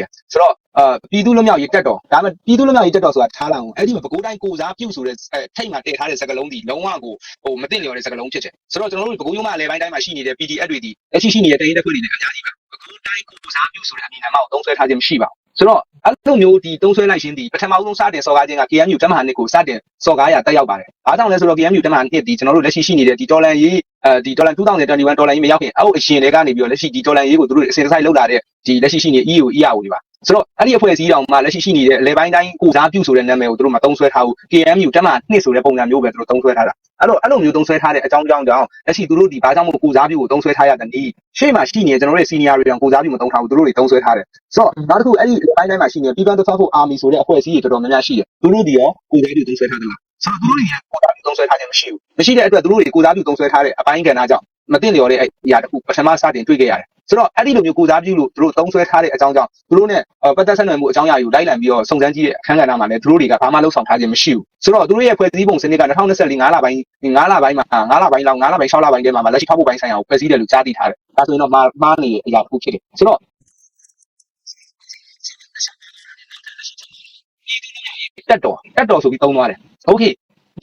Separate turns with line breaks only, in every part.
တယ်ဆိုတော့အာပြည်သူ့လွတ်မြောက်ရေးတက်တော်ဒါမှပြည်သူ့လွတ်မြောက်ရေးတက်တော်ဆိုတာထားလာအောင်အဲ့ဒီမှာပဲကိုယ်တိုင်ကိုစားပြုတ်ဆိုတဲ့အဲထိတ်မှာတည်ထားတဲ့စကလုံးဒီလုံးဝကိုဟိုမသိလျော်တဲ့စကလုံးဖြစ်တယ်ဆိုတော့ကျွန်တော်တို့ဘကုံးရုံးမအလဲပိုင်းတိုင်းမှာရှိနေတဲ့ PDF တွေဒီလက်ရှိရှိနေတဲ့တိုင်းတစ်ခွေတွေလည်းအများကြီးပဲဘကုံးတိုင်းကိုစားပြုတ်ဆိုတဲ့အမည်နာမကိုသုံးဆွဲထားခြင်းမရှိပါဘူး ဆိုတော့အဲ့လိုမျိုးဒီသုံးဆွဲလိုက်ခြင်းဒီပထမဆုံးစတင်စော်ကားခြင်းက KMU တက်မဟာနှစ်ကိုစတင်စော်ကားရတက်ရောက်ပါတယ်။အားကြောင့်လဲဆိုတော့ KMU တက်မဟာနှစ်ဒီကျွန်တော်တို့လက်ရှိရှိနေတဲ့ဒီဒေါ်လာရေးအဲဒီဒေါ်လာ2021ဒေါ်လာရေးမရောက်ခင်အောက်အရှင်တွေကနေပြီးတော့လက်ရှိဒီဒေါ်လာရေးကိုသူတို့အစဉ်တစိုက်လောက်လာတဲ့ဒီလက်ရှိရှိနေတဲ့ EU EAO တွေပါ ဆိုတော့အဲ့ဒီအဖွဲ့အစည်းတောင်မှလက်ရှိရှိနေတဲ့အလဲပိုင်းတိုင်းကိုစားပြုဆိုတဲ့နာမည်ကိုသူတို့မသုံးဆွဲထားဘူး KMU တက်မှနှစ်ဆိုတဲ့ပုံစံမျိုးပဲသူတို့သုံးဆွဲထားတာအဲ့တော့အဲ့လိုမျိုးသုံးဆွဲထားတဲ့အကြောင်းကြောင့်ကြောင့်လက်ရှိသူတို့ဒီဘာကြောင့်မို့ကိုစားပြုကိုသုံးဆွဲထားရတဲ့ဒီရှေ့မှာရှိနေတဲ့ကျွန်တော်တို့ရဲ့ senior တွေတောင်ကိုစားပြုမသုံးထားဘူးသူတို့တွေသုံးဆွဲထားတယ်ဆိုတော့နောက်တစ်ခုအဲ့ဒီအပိုင်းတိုင်းမှာရှိနေတဲ့ People to Fight Army ဆိုတဲ့အဖွဲ့အစည်းတွေတော်တော်များများရှိတယ်သူတို့ဒီရောကိုစားပြုသုံးဆွဲထားတယ်လားဆိုတော့သူတို့တွေကကိုစားပြုသုံးဆွဲထားခြင်းမရှိဘူးမရှိတဲ့အတွက်သူတို့တွေကိုစားပြုသုံးဆွဲထားတဲ့အပိုင်းကဏ္ဍကြောင့်မသိလျော်တဲ့အရာတစ်ခုပထမစတင်တွေ့ခဲ့ရတယ် ဆိုတော့အဲ့ဒီလိုမျိုးကိုစားပြုလို့သူတို့သုံးဆွဲထားတဲ့အကြောင်းကြောင့်သူတို့ ਨੇ ပတ်သက်ဆက်နွယ်မှုအကြောင်းအရာကိုလိုက်လံပြီးတော့စုံစမ်းကြည့်တဲ့အခန်းကဏ္ဍမှာလည်းသူတို့တွေကဘာမှလုပ်ဆောင်ထားခြင်းမရှိဘူးဆိုတော့သူတို့ရဲ့ဖွဲ့စည်းပုံစနစ်က2024 5လပိုင်း5လပိုင်းမှာ5လပိုင်းလောက်5လပိုင်း6လပိုင်းထဲမှာလက်ရှိထောက်ပို့ပိုင်းဆိုင်ရာကိုဖွဲ့စည်းတယ်လို့ကြားသိထားတယ်ဒါဆိုရင်တော့မှားမှားနေတဲ့အရာတစ်ခုဖြစ်တယ်ဆိုတော့တက်တော်တက်တော်ဆိုပြီးသုံးသွားတယ်โอเค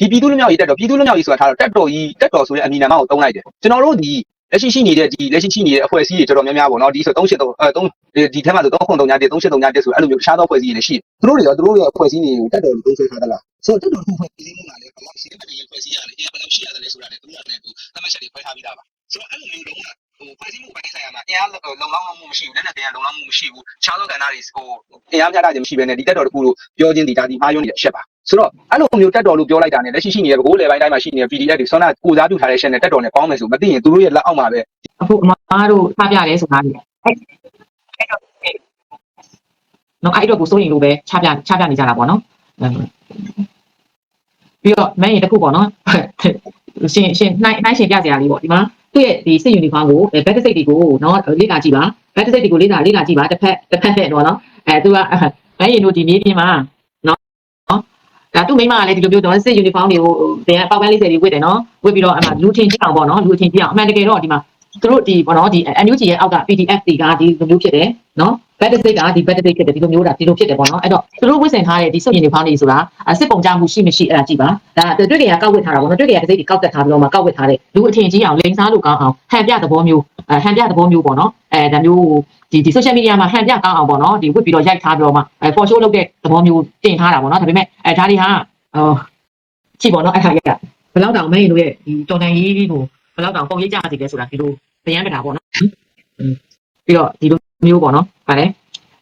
ဒီပြည်သူ့လူမျိုးရေးတက်တော်ပြည်သူ့လူမျိုးရေးဆိုတာထားတော့တက်တော်ကြီးတက်တော်ဆိုတဲ့အမည်နာမကိုသုံးလိုက်တယ်ကျွန်တော်တို့ဒီ လက်ရှိရှိနေတဲ့ဒီလက်ရှိရှိနေတဲ့အဖွဲ့အစည်းတွေတော်တော်များများပေါ့နော်ဒီဆို38အဲ3ဒီထဲမှာဆို393ည1 383ည1ဆိုအဲ့လိုမျိုးရှားသောအဖွဲ့အစည်းတွေလည်းရှိတယ်သူတို့တွေရောသူတို့ရဲ့အဖွဲ့အစည်းတွေကိုတက်တော်လို့သုံးဆွဲထားသလားဆိုတော့တက်တော်တစ်ခုဖွဲ့စည်းမှုကလည်းဘယ်လောက်ရှိတယ်ဘယ်လိုဖွဲ့စည်းရလဲအဲဘယ်လောက်ရှိရတယ်လဲဆိုတာလည်းသူတို့ကလည်းသူသတ်မှတ်ချက်တွေဖွဲ့ထားပြီးသားပါဆိုတော့အဲ့လိုမျိုးလုံးဝ ဟိုဖွဲ့စည်းမှုပိုင်းဆိုင်ရာမှာအင်အားလုံလောက်မှုမရှိဘူးလက်နက်ပြန်လုံလောက်မှုမရှိဘူးခြားသောကဏ္ဍတွေဟိုအင်အားပြတာခြင်းမရှိဘဲနဲ့ဒီတက်တော်တစ်ခုလို့ပြောချင်းဒီဒါဒီမှားယွန်းနေတဲ့အချက်ပါဆိုတော့အဲ့လိုမျိုးတက်တော်လို့ပြောလိုက်တာနဲ့လက်ရှိရှိနေတဲ့ဘကိုးလေပိုင်းတိုင်းမှာရှိနေတဲ့ PDF တွေဆွမ်းနာကိုစားပြုထားတဲ့ channel တက်တော်နဲ့ပေါင်းမယ်ဆိုမသိရင်သူတို့ရဲ့လက်အောက်မှာပဲ
အခုအမားတို့ထားပြတယ်ဆိုတာလေအဲ့အဲ့တော့နော်အဲ့တော့ကိုစိုးရင်လို့ပဲချပြချပြနေကြတာပေါ့နော်ပြီးတော့မင်းရင်တစ်ခုပေါ့နော် ရှင်ရှင်နိုင်နိုင်ရှင်ပြစရာလေးပေါ့ဒီမှာသူ့ရဲ့ဒီစစ်ယူနီဖောင်းကိုဘက်တစိတ်တွေကိုနော်လေ့လာကြည့်ပါဘက်တစိတ်တွေကိုလေ့လာလေ့လာကြည့်ပါတစ်ဖက်တစ်ဖက်နဲ့တော့နော်အဲသူကမင်းရင်တို့ဒီမြေပြင်မှာနော်နော်ဒါသူ့မိမကလည်းဒီလိုမျိုးတော့စစ်ယူနီဖောင်းတွေကိုတင်ပေါက်ပန်း40တွေဝတ်တယ်နော်ဝတ်ပြီးတော့အမှလူချင်းကြည့်အောင်ပေါ့နော်လူချင်းကြည့်အောင်အမှန်တကယ်တော့ဒီမှာသူတို့ဒီပေါ့နော်ဒီ NUG ရဲ့အောက်က PDF တွေကဒီလိုမျိုးဖြစ်တယ်နော် bad state ကဒီ bad state ဖြစ်တယ်ဒီလိုမျိုးတာဒီလိုဖြစ်တယ်ပေါ့နော်အဲ့တော့သူတို့ဝစ်ဆင်ထားတဲ့ဒီစုပ်ရင်တွေဖောင်းနေဆိုတာစစ်ပုံကြမှုရှိမရှိအဲ့ဒါကြည့်ပါဒါတွေ့ကြရကောက်ဝစ်ထားတာပေါ့နော်တွေ့ကြရတစ်စိတ်ဒီကောက်တက်ထားပြီးတော့မှကောက်ဝစ်ထားတဲ့လူအထင်ကြီးအောင်လိန်စားလို့ကောင်းအောင်ဟန်ပြသဘောမျိုးဟန်ပြသဘောမျိုးပေါ့နော်အဲဒါမျိုးဒီဒီ social media မှာဟန်ပြကောင်းအောင်ပေါ့နော်ဒီဝစ်ပြီးတော့ရိုက်ထားပြီးတော့မှအဲ for show လုပ်တဲ့သဘောမျိုးတင်ထားတာပေါ့နော်ဒါပေမဲ့အဲဒါတွေဟာဟိုကြည့်ပေါ့နော်အဲ့ဒါရဘယ်လောက်တောင်မဲရင်တို့ရဲ့ဒီတော်တန်ရေးကိုဘယ်လောက်တောင်ပုံရိပ်ကြစီလဲဆိုတာဒီလိုဗျမ်းတတာပေါ့နော်ပြီးတော့ဒီလိုမျိုးပေါ့နော် ဗါလဲ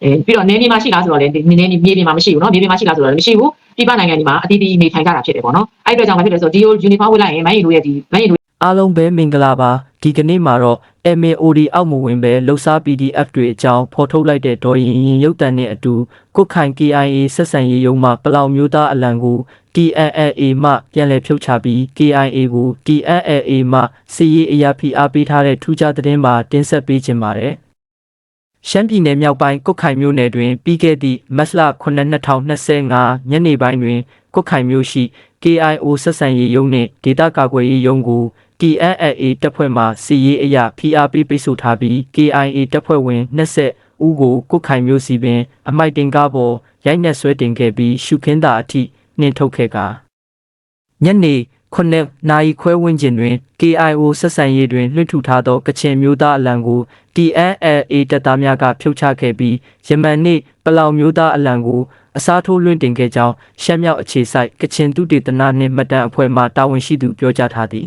အဲပြီးတော့နေနေမှာရှိလားဆိုတော့လေနေနေမြေပြင်မှာမရှိဘူးเนาะမြေပြင်မှာရှိလားဆိုတော့လည်းမရှိဘူးပြည်ပနိုင်ငံဒီမှာအတီးတီးနေထိုင်ကြတာဖြစ်တယ်ပေါ့နော်အဲ့ဒီအတွက်ကြောင့်ဘာဖြစ်လဲဆိုတော့ဒီ uniform ဝတ်လိုက်ရင်မန်ရီတို့ရဲ့ဒီမန်ရီတို့
အားလုံးပဲမင်္ဂလာပါဒီကနေ့မှာတော့ MAOD အောက်မဝင်ပဲလှုပ်ရှား PDF တွေအကြောင်းဖော်ထုတ်လိုက်တဲ့ဒေါ်ရင်ရင်ရုပ်တံနဲ့အတူကုတ်ခိုင် KIA ဆက်ဆံရေးရုံးမှပလောင်မျိုးသားအလံကို TNLA မှပြန်လည်ဖြုတ်ချပြီး KIA ကို TNLA မှစီရေးအရာဖိအားပေးထားတဲ့ထူးခြားသတင်းမှာတင်ဆက်ပေးခြင်းပါတယ် ရှမ်းပြည်နယ်မြောက်ပိုင်းကုတ်ခိုင်မြို့နယ်တွင်ပြီးခဲ့သည့်မတ်လ92025ညနေပိုင်းတွင်ကုတ်ခိုင်မြို့ရှိ KIO ဆက်ဆံရေးရုံးနှင့်ဒေသကာကွယ်ရေးရုံးကို TNLA တပ်ဖွဲ့မှစီရေးအရာဖိအားပေးပိတ်ဆို့ထားပြီး KIA တပ်ဖွဲ့ဝင်20ဦးကိုကုတ်ခိုင်မျိုးစီပင်အမိုက်တင်ကားပေါ်ရိုက်နှက်ဆွဲတင်ခဲ့ပြီးရှုခင်းသာအထိနှင်ထုတ်ခဲ့ကာညနေ 9နာရီခွဲဝန်းကျင်တွင် KIO ဆက်ဆံရေးတွင်လွှင့်ထူထားသောကချင်မျိုးသားအလံကို TNLA တပ်သားများကဖြုတ်ချခဲ့ပြီးယမန်နေ့ပလောင်မျိုးသားအလံကိုအစားထိုးလွှင့်တင်ခဲ့ကြောင်းရှမ်းမြောက်အခြေစိုက်ကချင်သူတေသနာနှင့်မှတ်တမ်းအဖွဲ့မှတာဝန်ရှိသူပြောကြားထားသည်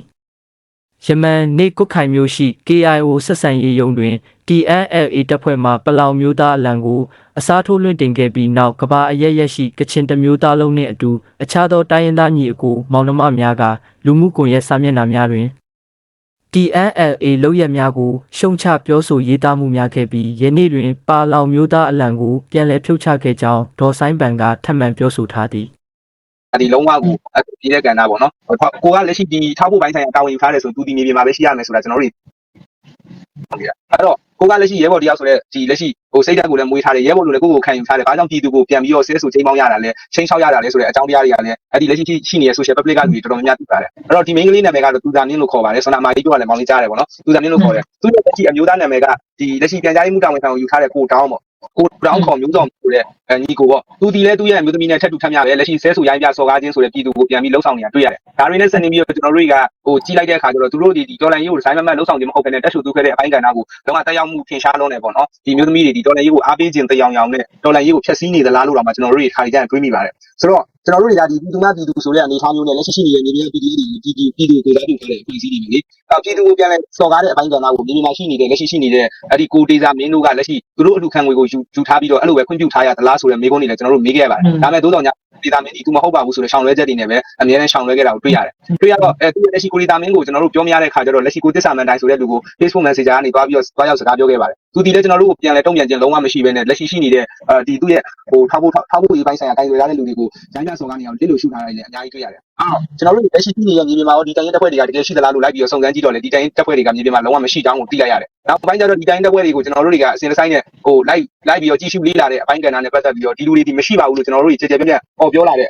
ယမန်နေ့ကုတ်ခိုင်မျိုးရှိ KIO ဆက်ဆံရေးရုံးတွင် TNLA တပ်ဖွဲ့မှပလောင်မျိုးသားအလံကိုအစားထိုးလွှင့်တင်ခဲ့ပြီးနောက်ကဘာအရက်ရက်ရှိကချင်တမျိုးသားလုံးနှင့်အတူအခြားသောတိုင်းရင်းသားညီအကိုမောင်နှမများကလူမှုကွန်ရက်စာမျက်နှာများတွင် TNLA လောက်ရများကိုရှုံချပြောဆိုရေးသားမှုများခဲ့ပြီးယနေ့တွင်ပါလောင်မျိုးသားအလံကိုပြန်လည်ဖြုတ်ချခဲ့ကြောင်းဒေါ်ဆိုင်ပန်ကထပ်မံပြောဆိုထားသည်
ဒီလုံးဝကိုပြည်တဲ့ကဏ္ဍပေါ့နော်ကိုကလက်ရှိဒီထောက်ဖို့ပိုင်းဆိုင်ရာတာဝန်ယူထားတယ်ဆိုသူဒီမြေပြင်မှာပဲရှိရမယ်ဆိုတာကျွန်တော်တို့ဟုတ်ကဲ့အဲ့တော့ကိုကလက်ရှိရဲဘော်တရားဆိုတဲ့ဒီလက်ရှိဟိုစိတ်ဓာတ်ကိုလည်းမွေးထားတယ်ရဲဘော်လိုလည်းကိုကိုခံယူထားတယ်ဘာကြောင့်ပြည်သူကိုပြန်ပြီးတော့ဆဲဆူချိန်ပေါင်းရတာလဲချိန်ချောက်ရတာလဲဆိုတဲ့အကြောင်းတရားတွေကလည်းအဲ့ဒီလက်ရှိရှိနေတဲ့ social public ကလူတွေတော်တော်များများသိပါတယ်အဲ့တော့ဒီ main ကလေးနာမည်ကတော့သူသာနင်းလို့ခေါ်ပါတယ်ဆွမ်းနာမာကြီးပြောရလဲမောင်လေးကြားတယ်ပေါ့နော်သူသာနင်းလို့ခေါ်တယ်သူရဲ့လက်ရှိအမျိုးသားနာမည်ကဒီလက်ရှိပြန်ကြားရေးမှုတာဝန်ခံကိုယူထားတဲ့ကိုတောင်းပေါ့ ကိုတောင်းခေါ်မျိုးဆောင်ဆိုတဲ့အဲညီကိုပေါ့သူဒီလဲသူ့ရဲ့အမျိုးသမီးနဲ့ထပ်တူထပ်မြပဲလက်ရှိဆဲဆူရိုင်းပြစော်ကားခြင်းဆိုတဲ့ပြည်သူကိုပြန်ပြီးလှုပ်ဆောင်နေတာတွေ့ရတယ်ဒါတွေနဲ့ဆက်နေပြီးတော့ကျွန်တော်တို့တွေကဟိုကြီးလိုက်တဲ့အခါကျတော့သူတို့ဒီဒီဒေါ်လာရေးကိုဆိုင်မမတ်လှုပ်ဆောင်ခြင်းမဟုတ်ဘဲနဲ့တက်ရှူသူခဲ့တဲ့အပိုင်းကဏ္ဍကိုတော့တက်ရောက်မှုထင်ရှားလုံးနေပေါ့နော်ဒီမျိုးသမီးတွေဒီဒေါ်လာရေးကိုအားပေးခြင်းတရားအောင်နဲ့ဒေါ်လာရေးကိုဖျက်ဆီးနေသလားလို့တော့မှကျွန်တော်တို့တွေခါရီကြတွေးမိပါတယ်ဆိုတော့ ကျွန်တော်တို့တွေကဒီပြည်သူများပြည်သူဆိုတဲ့အနေအထားမျိုးနဲ့လက်ရှိရှိနေတဲ့မြေပြင်ပြည်သူတွေပြည်ပြည်သူကိုစားပြုထားတဲ့အဖွဲ့အစည်းတွေပဲလေအော်ပြည်သူကိုပြန်လဲစော်ကားတဲ့အပိုင်းကဏ္ဍကိုမြေပြင်မှာရှိနေတဲ့လက်ရှိရှိနေတဲ့အဲ့ဒီကိုဒေတာမင်းတို့ကလက်ရှိသူတို့အလူခံငွေကိုယူယူထားပြီးတော့အဲ့လိုပဲခွင့်ပြုထားရသလားဆိုတဲ့မေးခွန်းတွေလည်းကျွန်တော်တို့မေးခဲ့ရပါတယ်ဒါပေမဲ့သို့တော်ညာဒေတာမင်းဒီသူမဟုတ်ပါဘူးဆိုတဲ့ရှောင်လွဲချက်တွေနဲ့ပဲအများနဲ့ရှောင်လွဲခဲ့တာကိုတွေ့ရတယ်တွေ့ရတော့အဲသူလက်ရှိကိုဒေတာမင်းကိုကျွန်တော်တို့ပြောမရတဲ့ခါကျတော့လက်ရှိကိုတစ္ဆာမန်တိုင်းဆိုတဲ့လူကို Facebook Messenger ကနေတွားပြီးတော့တွားရောက်စကားပြောခဲ့ပါတယ်သူဒီလည်းကျွန်တော်တို့ကိုပြန်လဲတုံ့ပြန်ခြင်းလုံးဝမရှိဘဲနဲ့လက်ရှိရှိနေတဲ့အဲဒီသူ့ရဲ့ဟိုထောက်ဖို့ထောက်ဖို့ရေးပိုင်းဆိုင်ရာတိုင်းတွေရတဲ့လူတွေကိုဂျိုင်းပြစော်ကနေအောင်တစ်လို့ရှုထားတာလည်းအများကြီးတွေ့ရတယ်အော်ကျွန်တော်တို့လက်ရှိရှိနေတဲ့မြေပြင်မှာရောဒီတိုင်းတက်ဖွဲ့တွေကတကယ်ရှိသလားလို့လိုက်ပြီးတော့စုံစမ်းကြည့်တော့လေဒီတိုင်းတက်ဖွဲ့တွေကမြေပြင်မှာလုံးဝမရှိတောင်းကိုသိလိုက်ရတယ်နောက်ပိုင်းကျတော့ဒီတိုင်းတက်ဖွဲ့တွေကိုကျွန်တော်တို့တွေကအစင်ဆိုင်နဲ့ဟိုလိုက်လိုက်ပြီးတော့ကြည့်ရှုလေ့လာတဲ့အပိုင်းကဏ္ဍနဲ့ပတ်သက်ပြီးတော့ဒီလူတွေဒီမရှိပါဘူးလို့ကျွန်တော်တို့တွေကြည်ကြဲပြန့်ပြန့်ဟောပြောလာတဲ့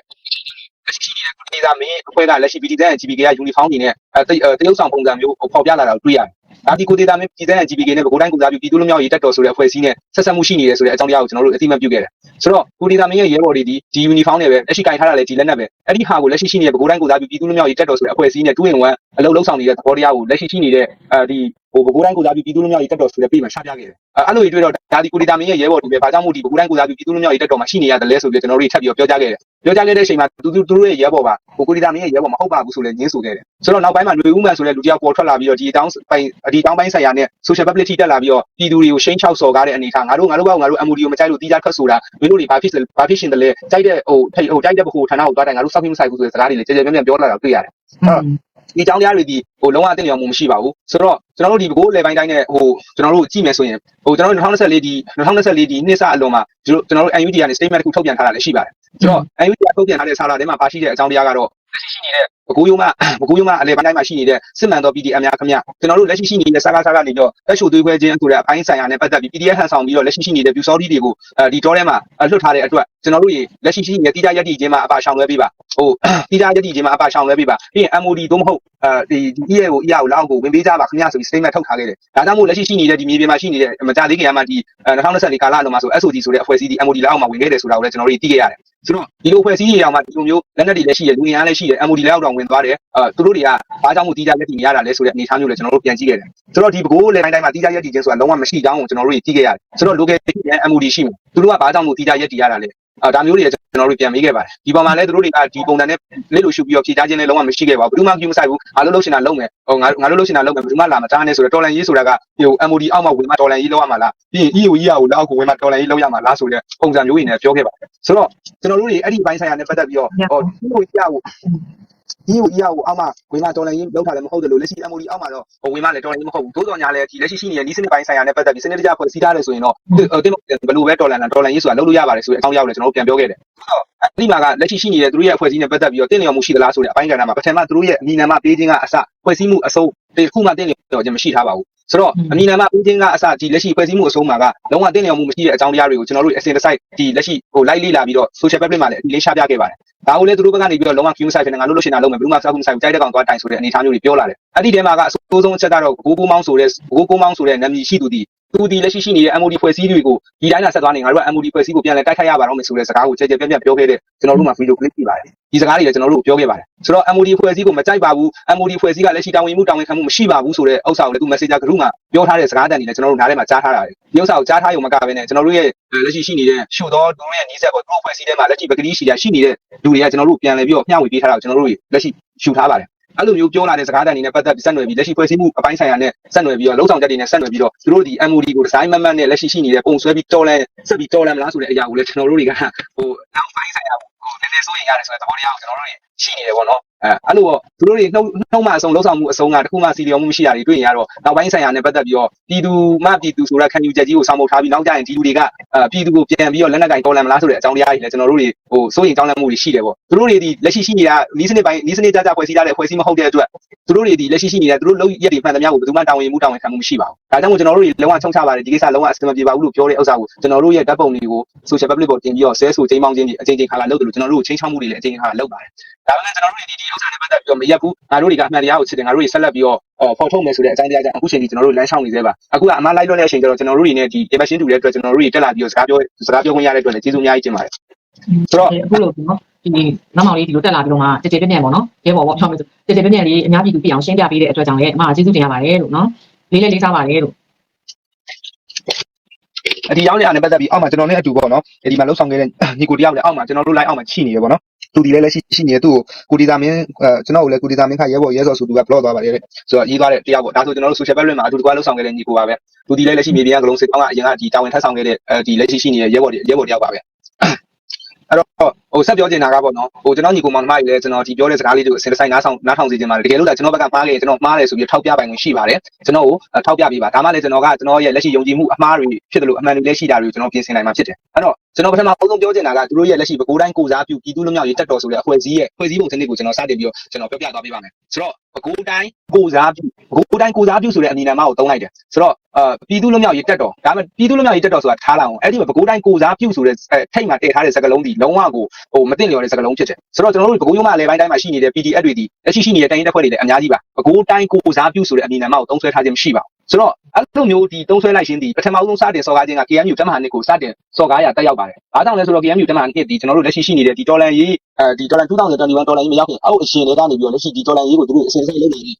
လက်ရှိရှိနေတဲ့ဒေတာမင်းအဖွဲ့ကလက်ရှိ BD တဲ့ GPK ကယူနီဖောင်းနေနဲ့အဲတရုပ်ဆောင်ပုံစံမျိုးပေါ်ပြလာတာကိုတွေ့ရတယ် ဒါဒီကိုဒေတာမင်းပြည်တဲ့ GPK နဲ့ဗကိုတိုင်းကိုစားပြုပြည်သူလူမျိုးရေးတက်တော်ဆိုတဲ့အဖွဲ့အစည်းနဲ့ဆက်ဆက်မှုရှိနေတယ်ဆိုတဲ့အကြောင်းတရားကိုကျွန်တော်တို့အသိအမှတ်ပြုခဲ့တယ်ဆိုတော့ကိုဒေတာမင်းရဲ့ရဲဘော်တွေဒီဒီယူနီဖောင်းနဲ့ပဲလက်ရှိကင်ထားတာလေဒီလက်နက်ပဲအဲ့ဒီဟာကိုလက်ရှိရှိနေတဲ့ဗကိုတိုင်းကိုစားပြုပြည်သူလူမျိုးရေးတက်တော်ဆိုတဲ့အဖွဲ့အစည်းနဲ့တူရင်ဝမ်အလုံးလုံးဆောင်နေတဲ့သဘောတရားကိုလက်ရှိရှိနေတဲ့အဲဒီဟိုဗကိုတိုင်းကိုစားပြုပြည်သူလူမျိုးရေးတက်တော်ဆိုတဲ့ပြည်မှာရှာပြခဲ့တယ်အဲ့လိုတွေတွေ့တော့ဒါဒီကိုဒေတာမင်းရဲ့ရဲဘော်တွေပဲဘာကြောင့်မို့ဒီဗကိုတိုင်းကိုစားပြုပြည်သူလူမျိုးရေးတက်တော်မှာရှိနေရတယ်လဲဆိုပြီးကျွန်တော်တို့ထပ်ပြီးပြောကြားခဲ့တယ် ပြောကြားခဲ့တဲ့အချိန်မှာသူသူတို့ရဲ့ရဲဘော်ပါဟိုကိုဒေတာမင်းရဲ့ရဲဘော်မဟုတ်ပါဘူးဆိုလဲညင်းဆိုခဲ့တယ်ဆိုတော့နောက်ပိုင်းမှာလူဦးမှန်ဆိုတဲ့လူတယောက်ပေါ်ထွက်လာပြီးတော့ဒီတောင်းပိုင်းဒီတောင်းပိုင်းဆိုင်ရာနဲ့ social publicity တက်လာပြီးတော့ပြည်သူတွေကိုရှင်းချောက်စော်ကားတဲ့အနေအထားငါတို့ငါတို့ဘောက်ငါတို့ MOD ကိုမကြိုက်လို့တီးကြထွက်ဆိုတာမင်းတို့တွေဘာဖြစ်ဘာဖြစ်ရှင်တယ်လဲကြိုက်တဲ့ဟိုဟိုကြိုက်တဲ့ဘခုဌာနကိုတွားတယ်ငါတို့စောက်ပြီးမဆိုင်ဘူးဆိုတဲ့စကားတွေလည်းကြဲကြဲပြန့်ပြန့်ပြောလာတာတွေ့ရတယ် ဒီအကြောင်းတရားတွေဒီဟိုလုံးဝအသိဉာဏ်မှုမရှိပါဘူးဆိုတော့ကျွန်တော်တို့ဒီဘကိုးလေပိုင်းတိုင်းနဲ့ဟိုကျွန်တော်တို့ကြည့်မယ်ဆိုရင်ဟိုကျွန်တော်တို့2024ဒီ2024ဒီနှစ်စအလုံးမှာကျွန်တော်တို့ UNG ကနေ statement တစ်ခုထုတ်ပြန်ထားတာလည်းရှိပါတယ်ဆိုတော့ UNG ကထုတ်ပြန်ထားတဲ့စာလာထဲမှာပါရှိတဲ့အကြောင်းတရားကတော့လက်ရှိရှိနေတဲ့ ဘကိုးယုံမဘကိုးယုံမအလေပိုင်းတိုင်းမှာရှိနေတဲ့စစ်မှန်သော PDM များခင်ဗျကျွန်တော်တို့လက်ရှိရှိနေတဲ့စာကားစာကနေတော့တက်ရှိုသွေးခွဲခြင်းဆိုတဲ့အပိုင်းဆိုင်ရာနဲ့ပတ်သက်ပြီး PDF ဟန်ဆောင်ပြီးတော့လက်ရှိရှိနေတဲ့ view sorry တွေကိုအဲဒီတော့ထဲမှာလွတ်ထားတဲ့အတွက်ကျွန်တော်တို့ရေလက်ရှိရှိနေတဲ့တိကျရက်တည်ခြင်းမှာအပါရှောင်လွဲပေးပါဟိုတိကျရက်တည်ခြင်းမှာအပါရှောင်လွဲပေးပါပြီးရင် MOD သို့မဟုတ်အဲဒီဒီ EA ကို EA ကိုလောက်ကိုဝင်ပေးကြပါခင်ဗျဆိုပြီး statement ထုတ်ထားခဲ့တယ်ဒါကြောင့်မို့လက်ရှိရှိနေတဲ့ဒီမြေပြင်မှာရှိနေတဲ့မကြသေးခင်ကမှဒီ2024ကာလအလုံးမှာဆို SOG ဆိုတဲ့အဖွဲ့အစည်းဒီ MOD လောက်မှာဝင်ခဲ့တယ်ဆိုတာကိုလည်းကျွန်တော်တို့သိခဲ့ရတယ်ဆိုတော့ဒီလိုအဖွဲ့အစည်းတွေအောင်မှဒီလိုမျိုးလက်နက်တွေလည်းရှိတယ်လူငင်အားလည်းရှိတယ် MOD လောက်တော့ဝင်သွားတယ်အဲသူတို့တွေကဘာကြောင့်မို့တီးကြရက်တည်နေရတာလဲဆိုတဲ့အနေအထားမျိုးလည်းကျွန်တော်တို့ပြန်ကြည့်ခဲ့တယ်ဆိုတော့ဒီဘကိုးလေတိုင်းတိုင်းမှာတီးကြရက်တည်ခြင်းဆိုတာလုံးဝမရှိတောင်းကိုကျွန်တော်တို့သိခဲ့ရတယ်ဆိုတော့ local ရှိတဲ့ MOD ရှိမှာသူတို့ကဘာကြောင့်မို့တီးကြရက်တည်ရတာလဲအာဒါမျိုးတွေကျွန်တော်တို့ပြန်မေးခဲ့ပါတယ်ဒီပေါ်မှာလည်းသူတို့တွေကဒီပုံစံနဲ့လက်လို့ရှုပြီးတော့ဖြေချခြင်းလည်းလုံးဝမရှိခဲ့ပါဘူးဘယ်သူမှကြည့်မဆိုင်ဘူးငါလို့လို့ရှင်တာလုံးမယ်ဟိုငါငါလို့လို့ရှင်တာလုံးမယ်ဘယ်သူမှလာမတားနဲ့ဆိုတော့တော်လန်ရေးဆိုတာကဟို MOD အောက်မှာဝင်မှတော်လန်ရေးလောက်ရမှာလားပြီးရင် EO ကြီးကိုလောက်ကိုဝင်မှတော်လန်ရေးလောက်ရမှာလားဆိုတဲ့ပုံစံမျိုးတွေနဲ့ပြောခဲ့ပါတယ်ဆိုတော့ကျွန်တော်တို့တွေအဲ့ဒီဘိုင်းဆိုင်ရာနဲ့ပတ်သက်ပြီးတော့ဟိုဒီကိုကြီးကို ဒီကိုကြီးကိုအောက်မှာဝင်မှတော်လန်ရေးလောက်ထားလည်းမဟုတ်တယ်လို့လက်ရှိ MOD အောက်မှာတော့ဟိုဝင်မှလည်းတော်လန်ရေးမဟုတ်ဘူးသို့တော်ညာလည်းဒီလက်ရှိရှိနေတဲ့ဒီစနစ်ပိုင်းဆိုင်ရာနဲ့ပတ်သက်ပြီးစနစ်တကျဖွဲ့စည်းထားတယ်ဆိုရင်တော့တင်းဘယ်လိုပဲတော်လန်လားတော်လန်ရေးဆိုတာလုပ်လို့ရပါတယ်ဆိုတဲ့အကြောင်းရောက်လည်းကျွန်တော်တို့ပြန်ပြောခဲ့တယ်အဲ့ဒီမှာကလက်ရှိရှိနေတဲ့သူတို့ရဲ့အဖွဲ့အစည်းနဲ့ပတ်သက်ပြီးတော့တင့်လျော်မှုရှိသလားဆိုတဲ့အပိုင်းကဏ္ဍမှာပထမသူတို့ရဲ့အမည်နာမပေးခြင်းကအစဖွဲ့စည်းမှုအစုံဒီခုမှတင့်လျော်ခြင်းမရှိထားပါဘူး ဆိုတော့အမည်နာမပေးခြင်းကအစဒီလက်ရှိဖွဲ့စည်းမှုအစုံမှာကလုံးဝတင့်လျော်မှုမရှိတဲ့အကြောင်းတရားတွေကိုကျွန်တော်တို့အစင်တစိုက်ဒီလက်ရှိဟိုလိုက်လေ့လာပြီးတော့ social public မှာလည်းအလေးရှားပြခဲ့ပါတယ်ဒါကိုလည်းသူတို့ဘက်ကနေပြီးတော့လုံးဝ queue site နဲ့ငါတို့လို့ရှင်တာလုံးမယ်ဘယ်သူမှစောက်မှုဆိုင်ကြိုက်တဲ့ကောင်သွားတိုင်ဆိုတဲ့အနေအထားမျိုးတွေပြောလာတယ်အဲ့ဒီတဲမှာကအစိုးဆုံးအချက်ကတော့ဂိုးကိုမောင်းဆိုတဲ့ဂိုးကိုမောင်းဆိုတဲ့နာမည်ရှိသူဒီ သူဒီလက်ရှိရှိနေတဲ့ MOD ဖွဲ့စည်းတွေကိုဒီတိုင်းလာဆက်သွားနေငါတို့က MOD ဖွဲ့စည်းကိုပြန်လဲတိုက်ခိုက်ရပါတော့မယ်ဆိုတဲ့စကားကိုကြဲကြဲပြန့်ပြန့်ပြောခဲ့တဲ့ကျွန်တော်တို့မှဗီဒီယိုကလစ်ပြပါတယ်ဒီစကားတွေလည်းကျွန်တော်တို့ပြောခဲ့ပါတယ်ဆိုတော့ MOD ဖွဲ့စည်းကိုမကြိုက်ပါဘူး MOD ဖွဲ့စည်းကလက်ရှိတာဝန်မှုတာဝန်ခံမှုမရှိပါဘူးဆိုတဲ့ဥစ္စာကိုလည်းသူ Messenger group မှာပြောထားတဲ့စကားတန်တွေလည်းကျွန်တော်တို့နားထဲမှာကြားထားတာလေဒီဥစ္စာကိုကြားထားရုံမကဘဲနဲ့ကျွန်တော်တို့ရဲ့လက်ရှိရှိနေတဲ့ရှုတော်တို့ရဲ့နီးစပ်ပေါ်သူ့ဖွဲ့စည်းထဲမှာလက်ရှိပကတိရှိတာရှိနေတဲ့လူတွေကကျွန်တော်တို့ပြန်လဲပြီးတော့မျှဝေပေးထားတာကိုကျွန်တော်တို့လက်ရှိရှုထားပါတယ် အဲ့လိုမျိုးပြောလာတဲ့စကားတန်တွေနဲ့ပတ်သက်ပြီးဆက်နွယ်ပြီးလက်ရှိဖွဲ့စည်းမှုအပိုင်းဆိုင်ရာနဲ့ဆက်နွယ်ပြီးတော့လုံဆောင်ချက်တွေနဲ့ဆက်နွယ်ပြီးတော့သူတို့ဒီ MOD ကိုဒီဇိုင်းမတ်မတ်နဲ့လက်ရှိရှိနေတဲ့ပုံဆွဲပြီးတော်လန်ဆက်ပြီးတော်လန်မလားဆိုတဲ့အရာကိုလည်းကျွန်တော်တို့တွေကဟိုနောက်ပိုင်းဆိုင်ရာ ကိုဟိုနည်းနည်းစိုးရင်ရတယ်ဆိုတဲ့သဘောတရားကိုကျွန်တော်တို့တွေရှိနေတယ်ပေါ့နော်အဲအဲ့လိုပေါ့သူတို့တွေနှုတ်နှုတ်မှအဆုံးလုံဆောင်မှုအဆုံးကတခုမှစီလျော်မှုမရှိတာတွေတွေ့ရင်ရတော့နောက်ပိုင်းဆိုင်ရာနဲ့ပတ်သက်ပြီးတော့ပြည်သူမှပြည်သူဆိုတဲ့ခံယူချက်ကြီးကိုစောင့်မထားပြီးနောက်ကျရင်ဒီလူတွေကအဲပြည်သူကိုပြန်ပြီးတော့လက်နက်ကင်တော်လန်မလားဆိုတဲ့အကြောင်းတရားကြီးလည်းကျွန်တော်တို့တွေဟိုစိုးရင်ကြောင်းလန့်မှုတွေရှိတယ်ပေါ့သူတို့တွေဒီလက်ရှိရှိနေတာနီးစနစ်ပိုင်းနီးစနစ်ကြကြဖွဲ့စည်းထားတဲ့ဖွဲ့စည်းမဟုတ်တဲ့အတွက်သူတို့တွေဒီလက်ရှိရှိနေတဲ့သူတို့လုပ်ရက်တွေမှန်သမျှကိုဘယ်သူမှတာဝန်ယူမှုတာဝန်ခံမှုမရှိပါဘူးဒါကြောင့်မို့ကျွန်တော်တို့တွေလုံးဝချုံချပါတယ်ဒီကိစ္စလုံးဝအဆင်မပြေပါဘူးလို့ပြောတဲ့ဥစ္စာကိုကျွန်တော်တို့ရဲ့ဓာတ်ပုံတွေကို social public ပေါ်တင်ပြီးတော့ဆဲဆိုချိန်ပေါင်းခြင်းတွေအချိန်ချင်းခါလာလုပ်တယ်လို့ကျွန်တော်တို့ချင်းချောင်းမှုတွေလည်းအချိန်ချင်းခါလာလုပ်ပါတယ်ဒါပေမဲ့ကျွန်တော်တို့တွေဒီဒီဥစ္စာနဲ့ပတ်သက်ပြီးတော့မရက်ဘူးငါတို့တွေကအမှန်တရားကိုချစ်တယ်ငါတို့တွေဆက်လက်ပြီးတော့အော်ဖော်ထုတ်မယ်ဆိုတဲ့အကြောင်းတရားကြောင့်အခုချိန်ကြီးကျွန်တော်တို့လမ်းရှောင်နေသေးပါအခုကအမလိုက်လွတ်တဲ့အချိန်ကျတော့ကျွန်တော်တို့တွေနဲ့ဒီ information တူတဲ့အတွက်ကျွန်တော်တို့တွေတက်လာပြီးတော့စကားပြောစကားပြောခွင့်ရတဲ့အတွက်လည်းကျေးဇူးအများကြီးတင်ပါတယ်ဆိုတော့
အခုလို့နော်ဒီနောက်မောင်လေးဒီလိုတက်လာပြီးတော့မှကြည်ကြည်ပြည့်ပြည့်ပေါ့နော်ရဲဘော်ပေါ့ပြောမယ်ဆိုကြည်ကြည်ပြည့်ပြည့်လေးအများပြည်သူပြအောင်ရှင်းပြပေးတဲ့အတွက်ကြောင့်လည်းအမကျေးဇူးတင်ရပါတယ်လို့နော်လေးလေးလေးစားပါတယ်လို့
အ ဒီရောက်နေအောင်ပတ်သက်ပြီးအောက်မှာကျွန်တော်နဲ့အတူပေါ့နော်ဒီမှာလှုပ်ဆောင်ခဲ့တဲ့ညီကိုတယောက်လည်းအောက်မှာကျွန်တော်တို့ line အောက်မှာရှိနေရပေါ့နော်သူဒီလည်းလည်းရှိရှိနေတယ်သူ့ကိုကိုဒီတာမင်းအဲကျွန်တော်ကိုလည်းကိုဒီတာမင်းခရဲဘော်ရဲစော်ဆိုသူက blog သွားပါတယ်တဲ့ဆိုတော့ရေးသွားတဲ့တယောက်ပေါ့ဒါဆိုကျွန်တော်တို့ social media မှာအတူတကွလှုပ်ဆောင်ခဲ့တဲ့ညီကိုပါပဲသူဒီလည်းလည်းရှိမြေပြင်ကကလုံးစစ်ကောင်းကအရင်ကဒီတာဝန်ထမ်းဆောင်ခဲ့တဲ့အဲဒီလက်ရှိရှိနေတဲ့ရဲဘော်ရဲဘော်တယောက်ပါပဲ အဲ့တော့ဟိုဆက်ပြောချင်တာကပေါ့နော်ဟိုကျွန်တော်ညီကိုမောင်နှမကြီးလည်းကျွန်တော်ဒီပြောတဲ့စကားလေးတွေကိုအစင်တစ်ဆိုင်နားဆောင်နားထောင်စီခြင်းပါတယ်တကယ်လို့ဒါကျွန်တော်ဘက်ကမှားခဲ့ကျွန်တော်မှားတယ်ဆိုပြီးထောက်ပြပိုင်ခွင့်ရှိပါတယ်ကျွန်တော်ကိုထောက်ပြပေးပါဒါမှလည်းကျွန်တော်ကကျွန်တော်ရဲ့လက်ရှိယုံကြည်မှုအမှားတွေဖြစ်တယ်လို့အမှန်တွေလည်းရှိတာတွေကိုကျွန်တော်ပြင်ဆင်နိုင်မှာဖြစ်တယ်အဲ့တော့ ကျွန်တော်ပထမအဆုံးပြောချင်တာကသူတို့ရဲ့လက်ရှိပဲကိုယ်တိုင်းကိုစားပြုပြည်သူလူမျိုးရေးတက်တော်ဆိုတဲ့အဖွဲ့အစည်းရဲ့အဖွဲ့အစည်းပုံစံတွေကိုကျွန်တော်စတင်ပြီးတော့ကျွန်တော်ပြောပြသွားပေးပါမယ်ဆိုတော့ပဲကိုယ်တိုင်းကိုစားပြုကိုယ်တိုင်းကိုစားပြုဆိုတဲ့အမည်နာမကိုသုံးလိုက်တယ်ဆိုတော့အာပြည်သူလူမျိုးရေးတက်တော်ဒါပေမဲ့ပြည်သူလူမျိုးရေးတက်တော်ဆိုတာထားလာအောင်အဲ့ဒီမှာပဲကိုယ်တိုင်းကိုစားပြုဆိုတဲ့အဲထိတ်မှာတည့်ထားတဲ့စကားလုံးဒီလုံးဝကိုဟိုမသိလျော်တဲ့စကားလုံးဖြစ်တယ်ဆိုတော့ကျွန်တော်တို့ပဲကိုရုံးမအလဲပိုင်းတိုင်းမှာရှိနေတဲ့ PDF တွေဒီလက်ရှိရှိနေတဲ့တိုင်းတက်ဖွဲ့တွေလည်းအများကြီးပါပဲကိုယ်တိုင်းကိုစားပြုဆိုတဲ့အမည်နာမကိုသုံးဆွဲထားခြင်းမရှိပါဘူး ဆိုတော့အဲ့လိုမျိုးဒီသုံးဆွဲလိုက်ခြင်းဒီပထမဆုံးစတင်စော်ကားခြင်းက KMU တက်မဟာနှစ်ကိုစတင်စော်ကားရတက်ရောက်ပါတယ်။ဘာကြောင့်လဲဆိုတော့ KMU တက်မဟာနှစ်ဒီကျွန်တော်တို့လက်ရှိရှိနေတဲ့ဒီဒေါ်လာရေးအဲဒီဒေါ်လာ2021ဒေါ်လာရေးမရောက်ခင်အောက်အရှင်တွေကနေပြီးတော့လက်ရှိဒီဒေါ်လာရေးကိုသူတို့အစဉ်အဆက်လုပ်နေတယ်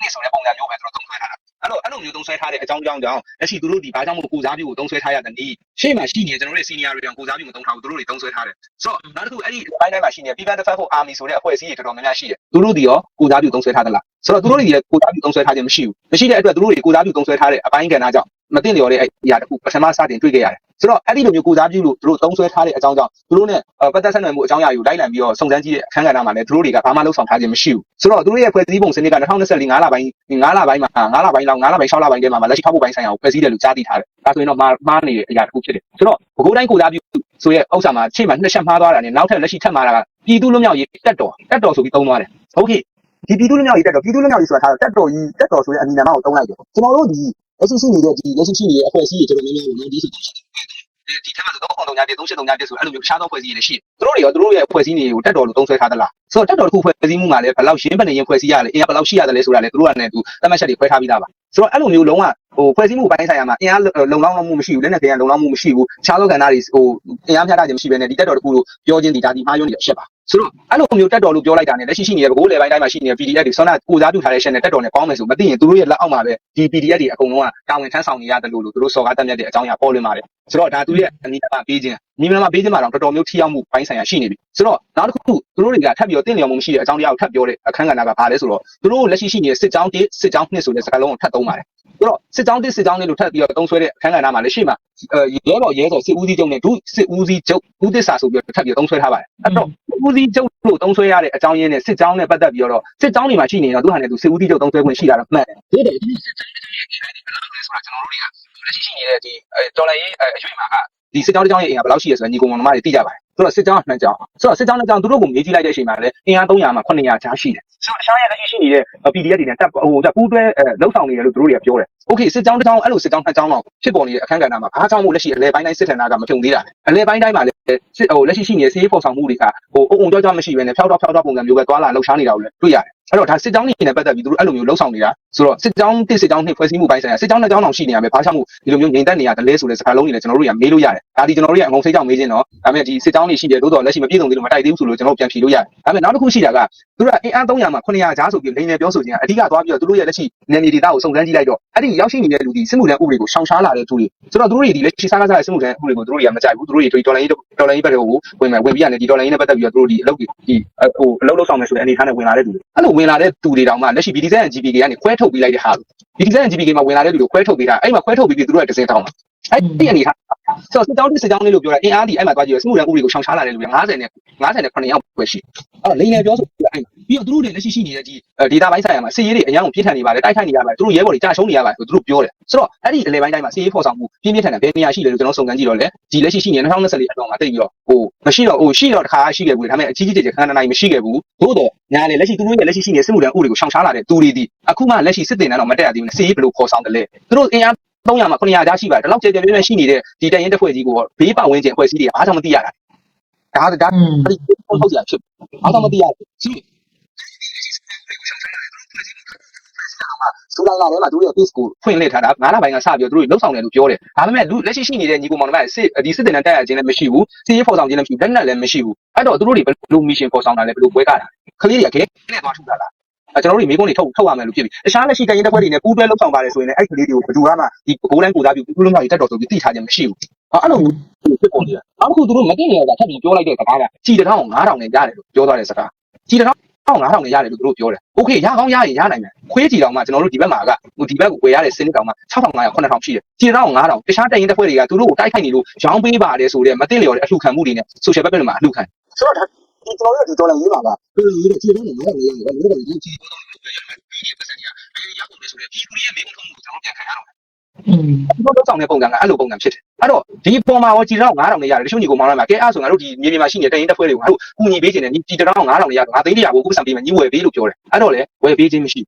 နေဆိုတဲ့ပုံစံမျိုးပဲသူတို့သုံးဆွဲထားတာ အဲ့လိုအဲ့လိုမျိုးသုံးဆွဲထားတဲ့အကြောင်းကြောင့်ကြောင့်လက်ရှိသူတို့ဒီဘာကြောင့်မို့ကိုစားပြုကိုသုံးဆွဲထားရတဲ့နည်းရှေ့မှာရှိနေကျွန်တော်တို့ရဲ့ senior တွေတောင်ကိုစားပြုမသုံးထားဘူးသူတို့တွေသုံးဆွဲထားတယ်ဆိုတော့နောက်တစ်ခုအဲ့ဒီဘိုင်းတိုင်းမှာရှိနေ People Defense Force Army ဆိုတဲ့အဖွဲ့အစည်းတွေတော်တော်များများရှိတယ်သူတို့ဒီရောကိုစားပြုသုံးဆွဲထားသလားဆိုတော့သူတို့တွေလည်းကိုစားပြုသုံးဆွဲထားခြင်းမရှိဘူးမရှိတဲ့အတွက်သူတို့တွေကိုစားပြုသုံးဆွဲထားတဲ့အပိုင်းကဏ္ဍကြောင့်မသိလျော်တဲ့အရာတစ်ခုပထမစတင်တွေ့ခဲ့ရတယ်ဆိုတော့အဲ့ဒီလိုမျိုးကိုစားပြုလို့သူတို့သုံးဆွဲထားတဲ့အကြောင်းကြောင့်သူတို့နဲ့ပတ်သက်ဆက်နွယ်မှုအကြောင်းအရာကိုလိုက်လံပြီးတော့စုံစမ်းကြည့်တဲ့အခန်းကဏ္ဍမှာလည်းသူတို့တွေကဘာမှလုပ်ဆောင်ထားခြင်းမရှိဘူးဆိုတော့သူတို့ရဲ့ဖွဲ့စည်းပုံစနစ်က2024 9လပိုင်း9လပိုင်းမှာ9လပိုင်းလောက်9လပိုင်း6လပိုင်းတည်းမှာလက်ရှိထောက်ပို့ပိုင်းဆိုင်ရာကိုဖွဲ့စည်းတယ်လို့ကြားသိထားတယ်ဒါဆိုရင်တော့မှားမှားနေတဲ့အရာတစ်ခုဖြစ်တယ်ဆိုတော့ဘကိုးတိုင်းကိုစားပြုဆိုရဲ့ဥစ္စာမှာရှေ့မှာနှစ်ချက်မှားသွားတာနဲ့နောက်ထပ်လက်ရှိထပ်မှားတာကပြည်သူလူမျိုးရေးတက်တော်တက်တော်ဆိုပြီးသုံးသွားတယ်โอเคဒီပြည်သူလူမျိုးရေးတက်တော်ပြည်သူလူမျိုးရေးဆိုတာတက်တော်ကြီးတက်တော်ဆိုတဲ့အမည်နာမကိုသုံးလိုက်တယ်ကျွန်တော်တို့ဒီ လက်ရှိရှိနေတဲ့ဒီလက်ရှိရှိနေတဲ့အဖွဲ့အစည်းတွေကျွန်တော်များများကိုဒီဆိုဒီထက်မှဆိုတော့3 3 3 3 3 3 3ဆိုအဲ့လိုမျိုးတခြားသောဖွဲ့စည်းတွေရှိတယ်သူတို့တွေရောသူတို့ရဲ့ဖွဲ့စည်းတွေကိုတက်တော်လို့သုံးဆွဲထားသလားဆိုတော့တက်တော်တစ်ခုဖွဲ့စည်းမှုမှာလည်းဘယ်လောက်ရှင်းပနေရင်ဖွဲ့စည်းရလဲအင်အားဘယ်လောက်ရှိရတယ်လဲဆိုတာလည်းသူတို့ကလည်းသူသတ်မှတ်ချက်တွေခွဲထားပြီးသားပါ ဆိုတော့အဲ့လိုမျိုးလုံးဝဟိုဖွဲ့စည်းမှုပိုင်းဆိုင်ရာမှာအင်အားလုံလောက်မှုမရှိဘူးလက်နဲ့ကင်ရလုံလောက်မှုမရှိဘူးခြားသောကဏ္ဍတွေဟိုအင်အားမျှတခြင်းမရှိဘဲနဲ့ဒီတက်တော်တစ်ခုလို့ပြောချင်းဒီဒါဒီမှားယွင်းနေတဲ့အချက်ပါဆိုတော့အဲ့လိုမျိုးတက်တော်လို့ပြောလိုက်တာနဲ့လက်ရှိရှိနေတဲ့ဘကိုးလေပိုင်းတိုင်းမှာရှိနေတဲ့ PDF တွေဆောနာကိုစားပြုထားတဲ့ channel တက်တော်နဲ့ပေါင်းမယ်ဆိုမသိရင်သူတို့ရဲ့လက်အောက်မှာပဲဒီ PDF တွေအကုန်လုံးကတာဝန်ထမ်းဆောင်နေရတယ်လို့လို့သူတို့စော်ကားတက်မြတ်တဲ့အကြောင်းအရာပေါ်လွင်ပါတယ်ဆိုတော့ဒါသူရဲ့အနိမပေးခြင်း ညီမမပေးခြင်းမှာတော့တော်တော်မျိုးထိရောက်မှုပိုင်းဆိုင်ရာရှိနေပြီဆိုတော့နောက်တစ်ခုသူတို့တွေကထပ်ပြီးတော့တင့်လျော်မှုမရှိတဲ့အကြောင်းတရားကိုထပ်ပြောတဲ့အခန်းကဏ္ဍကဘာလဲဆိုတော့သူတို့လက်ရှိရှိနေတဲ့စစ်ကြောင်း1စစ်ကြောင်း2ဆိုတဲ့စကားလုံးကိုထပ်သုံးပါတယ်ဆိုတော့စစ်ကြောင်း1စစ်ကြောင်း2လို့ထပ်ပြီးတော့သုံးဆွဲတဲ့အခန်းကဏ္ဍမှာလည်းရှိမှာရဲဘော်ရဲစော်စစ်ဦးစီးချုပ်နဲ့ဒုစစ်ဦးစီးချုပ်ဦးသစ္စာဆိုပြီးတော့ထပ်ပြီးတော့သုံးဆွဲထားပါတယ်အဲ့တော့ဦးစီးချုပ်လို့သုံးဆွဲရတဲ့အကြောင်းရင်းနဲ့စစ်ကြောင်းနဲ့ပတ်သက်ပြီးတော့စစ်ကြောင်းတွေမှာရှိနေတော့သူဟာနဲ့သူစစ်ဦးစီးချုပ်သုံးဆွဲခွင့်ရှိတာတော့မှန်တယ်ဒီတဲ့ဒီစစ်ကြောင်းတွေရဲ့အဲ့ဒါဆိုတာကျွန်တော်တို့တွေက လက်ရှိရှိနေတဲ့ဒီတော်လိုင်းရေးအရွေ့မှာကဒီစစ်ကြောင်းတစ်ကြောင်းရဲ့အင်အားဘယ်လောက်ရှိရဆိုတော့ညီကောင်မောင်နှမတွေသိကြပါတယ်ဆိုတော့စစ်ကြောင်းနှစ်ကြောင်းဆိုတော့စစ်ကြောင်းနှစ်ကြောင်းသူတို့ကိုမေးကြည့်လိုက်တဲ့အချိန်မှာလည်းအင်အား300မှာ900ချားရှိတယ်ဆိုတော့တခြားရဲ့လက်ရှိရှိနေတဲ့ PDF တွေနဲ့တက်ဟိုတက်ပူးတွဲလောက်ဆောင်နေတယ်လို့သူတို့တွေကပြောတယ်။ Okay စစ်ကြောင်းတစ်ကြောင်းအဲ့လိုစစ်ကြောင်းနှစ်ကြောင်းတော့ဖြစ်ပေါ်နေတဲ့အခန်းကဏ္ဍမှာဘာကြောင့်မို့လက်ရှိအလဲပိုင်းတိုင်းစစ်ထဏကမဖြုံသေးတာလဲ။အလဲပိုင်းတိုင်းမှာလည်းစစ်ဟိုလက်ရှိရှိနေတဲ့စီးရေးပေါ်ဆောင်မှုတွေကဟိုအုံအုံကြောကြောမရှိဘဲနဲ့ဖျောက်တော့ဖျောက်တော့ပုံစံမျိုးပဲတွာလာလှုပ်ရှားနေတာကိုလည်းတွေ့ရတယ်။အဲ့တော့ဒါစစ်ကြောင်းနေနဲ့ပတ်သက်ပြီးသူတို့အဲ့လိုမျိုးလှုပ်ဆောင်နေတာဆိုတော့စစ်ကြောင်းတစ်စစ်ကြောင်းနှစ်ဖွဲ့စည်းမှုပိုင်းဆိုင်ရာစစ်ကြောင်းနှစ်ကြောင်းအောင်ရှိနေရမယ်ဘာကြောင့်မို့ဒီလိုမျိုးငြိမ်သက်နေရတယ်လဲဆိုတဲ့စကားလုံးတွေလည်းကျွန်တော်တို့ကမေးလို့ရတယ်။ဒါဒီကျွန်တော်တို့ရဲ့အငုံစိတ်ကြောင့်မေးခြင်းတော့ဒါပေမဲ့ဒီစစ်ကြောင်းတွေရှိတယ်သို့တော်လက်ရှိမပြည့်စုံသေးလို့မတိုက်သေးဘူးဆိုလို့ကျွန်တော်ပြန်ဖြေလို့ရတယ်။ဒါပေမဲ့နောက်တစ်ခုရှိတာကသူတို့ကအင်အား300မှာ900ကြားဆိုပြီးလိန်နေပြောဆိုခြင်းအဓိကသွားပြီးတော့သူတို့ရဲ့လက်ရှိနယ်မြေဒေသကိုစုံစမ်းကြည့်လိုက်တော့အဲ့ဒီရောက်ရှိနေတဲ့လူဒီစစ်မှုထမ်းဥပဒေကိုရှောင်ရှားလာတဲ့သူတွေဆိုတော့သူတို့တွေဒီလက်ရှိစားကားစားတဲ့စစ်မှုထမ်းဥပဒေကိုသူတို့တွေကမကြိုက်ဘူးသူတို့တွေဒေါ်လာရေးဒေါ်လာရေးဘက်ကိုဝင်မယ်ဝင်ပြီးရတယ်ဒီဒေါ်လာရေးနဲ့ပတ်သက်ပြီးတော့သူတို့ဒီအလုပ်ဒီဟိုအလုပ်လုပ်ဆောင်မယ်ဆိုတဲ့အနေထားနဲ့ဝင်လာတဲ့သူတွေအဲ့လိုဝင်လာတဲ့သူတွေတောင်မှလက်ရှိ BDZ GPK ကနေခွဲထုတ်ပေးလိုက်တဲ့ဟာ BDZ GPK မှာဝင်လာတဲ့လူတွေခွဲထုတ်ပေးတာအဲ့မှာခွဲထုတ်ပြီးပြီးသူတို့ကတစ်စင်းတောင်းတာ အဲ့ဒီအနေထားဆိုတော့စစ်ကြောင်းတစ်စစ်ကြောင်းလေးလို့ပြောတာအင်အားဒီအဲ့မှာသွားကြည့်ရစစ်မှုထမ်းဥပဒေကိုရှောင်ရှားလာတဲ့လူတွေ50နဲ့59ယောက်ပဲရှိအဲ့တော့လိန်နေပြောဆိုပြီးအဲ့ပြီးတော့သူတို့တွေလက်ရှိရှိနေတဲ့ဒီဒေတာပိုင်းဆိုင်ရာမှာစစ်ရေးတွေအများကိုပြည့်ထန်နေပါတယ်တိုက်ခိုက်နေရပါတယ်သူတို့ရဲဘော်တွေကြာရှုံးနေရပါတယ်ဆိုသူတို့ပြောတယ်ဆိုတော့အဲ့ဒီအလေပိုင်းတိုင်းမှာစစ်ရေးဖော်ဆောင်မှုပြင်းပြင်းထန်ထန်ဘယ်နေရာရှိလဲလို့ကျွန်တော်စုံစမ်းကြည့်တော့လေဒီလက်ရှိရှိနေတဲ့2024အတော့မှာတိတ်ပြီးတော့ဟိုမရှိတော့ဟိုရှိတော့တစ်ခါရှိခဲ့ဘူးဒါပေမဲ့အကြီးကြီးကျယ်ကျယ်ခဏနိုင်မရှိခဲ့ဘူးသို့တော့ညာလေလက်ရှိသူတို့ရဲ့လက်ရှိရှိနေတဲ့စစ်မှုထမ်းဥပဒေကိုရှောင်ရှားလာတဲ့သူတွေဒီအခုမှလက်ရှိစစ်တင်တန်းတော့မတက်ရသေးဘူးစစ်ရေးဘယ်လိုဖော်ဆောင်တယ်လဲသူတို့အင်အား 300မှာ900ကြားရှိပါတယ်ဒီလောက်ကျယ်ကျယ်ပြန့်ပြန့်ရှိနေတဲ့ဒီတရင်တစ်ဖွဲ့ကြီးကိုဘေးပတ်ဝန်းကျင်အဖွဲ့အစည်းတွေကအားကြောင့်မသိရတာဒါဒါ
อืม
ဒီပုံထုတ်ကြဖြစ်ဘာသာမတရားဘူးစူလာလာထဲမှာသူတို့ရဲ့ piece ကိုဖွင့်လှစ်ထားတာငါးလပိုင်းကစပြီးတော့သူတို့လှုပ်ဆောင်တယ်လို့ပြောတယ်ဒါပေမဲ့လူလက်ရှိရှိနေတဲ့ညီကိုမောင်နှမရဲ့စစ်ဒီစစ်တင်နဲ့တက်ရခြင်းလည်းမရှိဘူးစီးရေးဖော်ဆောင်ခြင်းလည်းမရှိဘူးလက်နက်လည်းမရှိဘူးအဲ့တော့သူတို့တွေဘယ်လို mission ဖော်ဆောင်တာလဲဘယ်လိုပွဲကတာကလေးတွေကခဲနဲ့သွားထုတ်တာလားအဲ ကျွန်တော်တို့မိကုန်းတွေထုတ်ထုတ်ရမယ်လို့ဖြစ်ပြီတခြားလက်ရှိတိုင်းရင်တစ်ခွက်တွေနဲ့ပူးတွဲလှုပ်ဆောင်ပါတယ်ဆိုရင်လည်းအဲ့ကလေးတွေကိုဘယ်သူမှဒီဂိုးလိုင်းကိုသားပြီးပူးလုံးမြောက်ရတက်တော်ဆိုပြီးသိထားခြင်းမရှိဘူးအဲ့လိုဖြစ်ပေါ်နေတာနောက်တစ်ခုသူတို့မသိနေရတာထပ်ပြီးပြောလိုက်တဲ့စကားကကြည်တောင်9000နဲ့ရတယ်လို့ပြောသွားတဲ့စကားကြည်တောင်9000နဲ့ရတယ်လို့သူတို့ပြောတယ်။ Okay ရကောင်းရရင်ရနိုင်မယ်။ခွေးကြည်တောင်မှကျွန်တော်တို့ဒီဘက်မှာကဟိုဒီဘက်ကိုဝယ်ရတဲ့စနစ်တောင်မှ6500 9000ရှိတယ်။ကြည်တောင်9000တခြားတိုင်ရင်တစ်ဖွဲ့တွေကသူတို့ကိုတိုက်ခိုက်နေလို့ရောင်းပေးပါတယ်ဆိုတဲ့မသိလျော်တဲ့အလှခံမှုတွေနဲ့ social web တွေမှာအလှခံ။ဆိုတော့ ဒါဒီကျွန်တော်တို့ဒီဒေါ်လာရေးပါကဒီရေးတဲ့ကြည်တောင်9000နဲ့ရတယ်။ဘယ်လိုလဲဒီကြည်တောင်9000နဲ့ရတယ်။ဒီပတ်စံကဘယ်ရောက်ကုန်လဲဆိုတော့ဒီကူရဲ့မိကုန်းထုံးကိုကျွန်တော်ပြန်ခံရတော့
อืม
ဒီလိုလောက်ဆောင်တဲ့ပုံစံကအဲ့လိုပုံစံဖြစ်တယ်အဲ့တော့ဒီပုံမှာရောကြည်တောင်9000နဲ့ရတယ်တချို့ညီကိုမောင်းလိုက်မှာကဲအဲ့ဆိုငါတို့ဒီမြေပြင်မှာရှိနေတဲ့တိုင်ရင်တစ်ဖွဲ့တွေကိုငါတို့ကူညီပေးခြင်းနဲ့ကြည်တောင်9000နဲ့ရငါသိန်းတရာကိုဥပစံပေးမယ်ညီဝယ်ပေးလို့ပြောတယ်အဲ့တော့လေဝယ်ပေးခြင်းမရှိ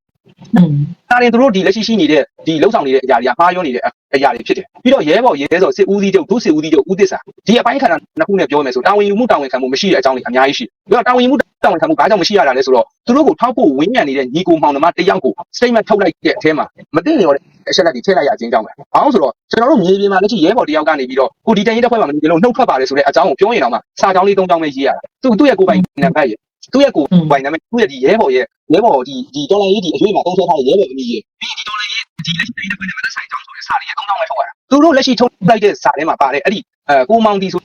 อืม
ဒါရင်တို့ဒီလက်ရှိရှိနေတဲ့ဒီလှုပ်ဆောင်နေတဲ့အရာတွေကမှားယွင်းနေတဲ့အရာတွေဖြစ်တယ်ပြီးတော့ရဲဘော်ရဲစော်စစ်ဦးစီးချုပ်ဒုစစ်ဦးစီးချုပ်ဦးသစ္စာဒီအပိုင်းခန္ဓာနှစ်ခုနဲ့ပြောမယ်ဆိုတာဝန်ယူမှုတာဝန်ခံမှုမရှိတဲ့အကြောင်းတွေအများကြီးရှိပြီးတော့တာဝန်ယူမှုတာဝန်ခံမှုဘာကြောင့်မရှိရတာလဲဆိုတော့သူတို့ကိုထောက်ဖို့ဝင်းညံနေတဲ့ညီကိုမောင်နှမတယောက်ကို statement ထုတ်လိုက်တဲ့အထဲမှာမသိလျော်တဲ့အချက်လက်တွေထည့်လိုက်ရခြင်းကြောင့်ပဲ။ဘာလို့ဆိုတော့ကျွန်တော်တို့မြေပြင်မှာလက်ရှိရဲဘော်တယောက်ကနေပြီးတော့ကိုဒီတန်ရင်တစ်ခွက်မှာမနေလို့နှုတ်ထွက်ပါတယ်ဆိုတဲ့အကြောင်းကိုပြောရင်တော့မှစာကြောင်းလေး၃ကြောင်းပဲရေးရတာ။သူသူ့ရဲ့ကိုယ်ပိုင်နံပါတ်ရဲ့သူ့ရဲ့ကိုယ်ပိုင်နံပါတ်သူ့ရဲ့ဒီရဲဘော်ရဲ့ရဲဘော်ဒီဒီဒေါ်လာရေးဒီအရွေးမှာတုံးဆွဲထားတဲ့ရဲဘော်အမည်ရဲ့ပြီးဒီဒေါ်လာရေးဒီလက်ရှိတန်ရင်တစ်ခွက်နဲ့မသက်ဆိုင်ကြောင်းဆိုတဲ့စာလေးရဲ့၃ကြောင်းပဲထုတ်ရတာ။သူတို့လက်ရှိထုတ်လိုက်တဲ့စာထဲမှာပါတယ်အဲ့ဒီအဲကိုမောင်ဒီဆို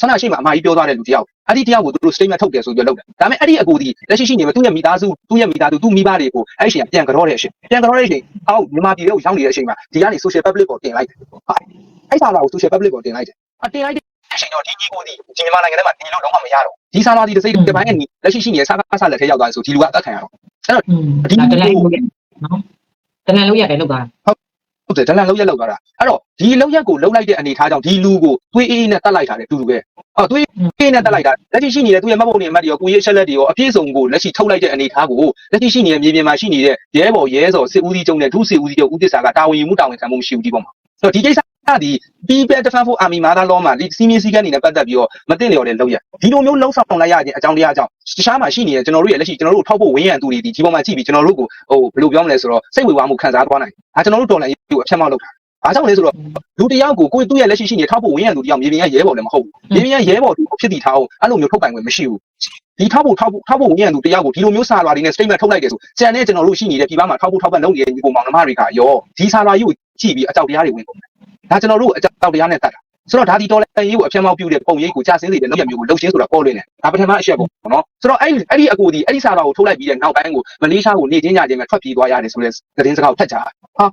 ဆန္ဒရှိမှအမကြီးပြောသွားတဲ့လူတယောက်အဲ့ဒီတယောက်ကိုသူတို့ statement ထုတ်တယ်ဆိုပြီးတော့လုပ်တယ်ဒါပေမဲ့အဲ့ဒီအကူဒီလက်ရှိရှိနေမှာသူ့ရဲ့မိသားစုသူ့ရဲ့မိသားစုသူ့မိဘတွေကိုအဲ့ဒီအချိန်ကပြန်ကြောတဲ့အချိန်ပြန်ကြောတဲ့အချိန်အောက်မြန်မာပြည်ကိုရောက်နေတဲ့အချိန်မှာဒီကနေ social public ကိုတင်လိုက်တယ်ဟာအဲ့စာလာကို social public ကိုတင်လိုက်တယ်အတင်လိုက်တဲ့အချိန်တော့ဒီကြီးကိုဒီဒီမြန်မာနိုင်ငံထဲမှာဒီလိုလုံးဝမရတော့ဒီစာလာဒီတစ်စိတ်တစ်ပိုင်းနဲ့လက်ရှိရှိနေတဲ့စာကားစာလက်ထဲရောက်သွားတယ်ဆိုဒီလူကအသက်ခံရတော့
อืมဒါတလန်လို့ရနော်တလန်လို့ရတယ်လောက်သွားတာ
ဟုတ်တယ်ဒလန်လောက်ရက်လောက်သွားတာအဲ့တော့ဒီလောက်ရက်ကိုလှုပ်လိုက်တဲ့အနေထားကြောင့်ဒီလူကိုသွေးအေးနဲ့တတ်လိုက်တာတဲ့တူတူပဲအော်သွေးအေးနဲ့တတ်လိုက်တာလက်ရှိရှိနေတဲ့သူ့ရဲ့မတ်ပုံတွေအမှတ်တွေရောကိုရေးချက်လက်တွေရောအပြည့်စုံကိုလက်ရှိထုတ်လိုက်တဲ့အနေထားကိုလက်ရှိရှိနေတဲ့မြေပြင်မှာရှိနေတဲ့ရဲဘော်ရဲစော်စစ်ဦးစီးချုပ်နဲ့ဒုစစ်ဦးစီးချုပ်ဦးသစ္စာကတာဝန်ယူမှုတာဝန်ခံမှုမရှိဘူးဒီပုံမှာဆိုတော့ဒီကိစ္စ ကဒီ People Defense for Army Mother Law မှာဒီစီမင်းစည်းကမ်းတွေနဲ့ပတ်သက်ပြီးတော့မသိလျော်တဲ့လောက်ရက်ဒီလိုမျိုးလှုပ်ဆောင်လိုက်ရခြင်းအကြောင်းတရားကြောင့်တခြားမှာရှိနေတဲ့ကျွန်တော်တို့ရဲ့လက်ရှိကျွန်တော်တို့ထောက်ဖို့ဝင်းရံသူတွေဒီဒီပုံမှာကြည့်ပြီးကျွန်တော်တို့ကိုဟိုဘယ်လိုပြောမလဲဆိုတော့စိတ်ဝေဝါမှုခံစားသွားနိုင်ဒါကျွန်တော်တို့တော်လှန်ရေးကိုအဖြတ်မောက်လုပ်တာအားကြောင့်လဲဆိုတော့လူတယောက်ကိုကိုယ်သူ့ရဲ့လက်ရှိရှိနေထောက်ဖို့ဝင်းရံသူတယောက်မြေပြင်ကရဲဘော်လည်းမဟုတ်ဘူးမြေပြင်ကရဲဘော်သူဖြစ်တည်ထားအောင်အဲ့လိုမျိုးထုတ်ပိုင်ခွင့်မရှိဘူးဒီထောက်ဖို့ထောက်ဖို့ထောက်ဖို့ဝင်းရံသူတယောက်ကိုဒီလိုမျိုးစာလွာတွေနဲ့ statement ထုတ်လိုက်တယ်ဆိုကျန်တဲ့ကျွန်တော်တို့ရှိနေတဲ့ပြည်ပမှာထောက်ဖို့ထောက်ပံ့လုပ်နေတဲ့ညီကောင်မောင်နှမတွေကရောဒီစာလွာကြီးကိုကြည့်ပြီးအကြောက်တရားတွေဝင်ကုန်တယ် ဒါကျွန်တော်တို့အကြောက်တရားနဲ့တတ်တာဆိုတော့ဒါဒီတော်လည်းရေးကိုအဖြတ်မောက်ပြုတဲ့ပုံရိပ်ကိုကြာစင်းစီတဲ့လုပ်ရမျိုးကိုလှုပ်ရှင်းဆိုတာပေါ်လွင်တယ်ဒါပထမအချက်ပေါ့နော်ဆိုတော့အဲ့အဲ့ဒီအကူဒီအဲ့ဒီစာလွာကိုထုတ်လိုက်ပြီးတဲ့နောက်ပိုင်းကိုမလေးရှားကိုနေချင်းညချင်းမှာထွက်ပြေးသွားရတယ်ဆိုတဲ့သတင်းစကားကိုဖတ်ကြဟာ